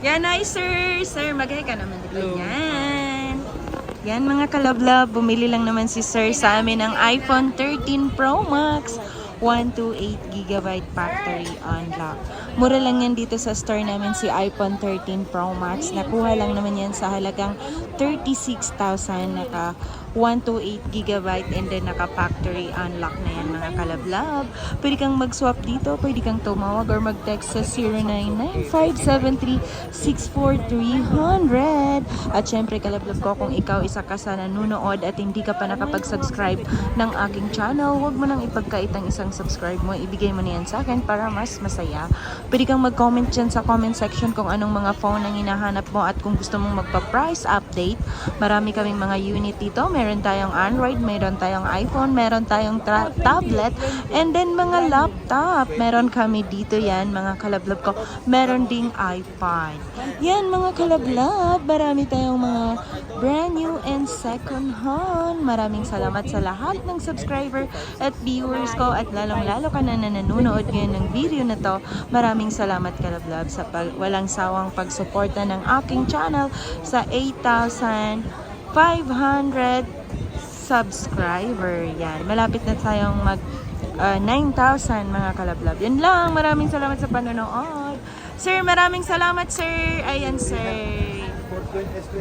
Yan ay sir. Sir, magay ka naman dito. Yan. Yan mga kalablab, bumili lang naman si sir sa amin ng iPhone 13 Pro Max. 128 gigabyte factory unlock. Mura lang yan dito sa store namin si iPhone 13 Pro Max. Nakuha lang naman yan sa halagang 36,000 naka 128 gigabyte and then naka factory unlock na yan mga kalablab. Pwede kang mag-swap dito, pwede kang tumawag or mag-text sa 099573-64300. At syempre kalablab ko kung ikaw isa ka sa nanonood at hindi ka pa nakapag-subscribe ng aking channel, huwag mo nang ipagkait ang isang subscribe mo. Ibigay mo na yan sa akin para mas masaya. Pwede kang mag-comment dyan sa comment section kung anong mga phone ang hinahanap mo at kung gusto mong magpa-price update. Marami kaming mga unit dito. Meron tayong Android, meron tayong iPhone, meron tayong tablet, and then mga laptop. Meron kami dito yan, mga kalablab ko. Meron ding iPad. Yan, mga kalablab. Marami tayong mga brand new and second hand. Maraming salamat sa lahat ng subscriber at viewers ko at lalong-lalo ka na na nanonood ngayon ng video na to. Maraming salamat kalablab sa pag- walang sawang pagsuporta ng aking channel sa 8,500 subscriber. Yan, malapit na tayong mag uh, 9,000 mga kalablab. Yan lang, maraming salamat sa panonood. Sir, maraming salamat sir. Ayan sir. Bitcoin, S20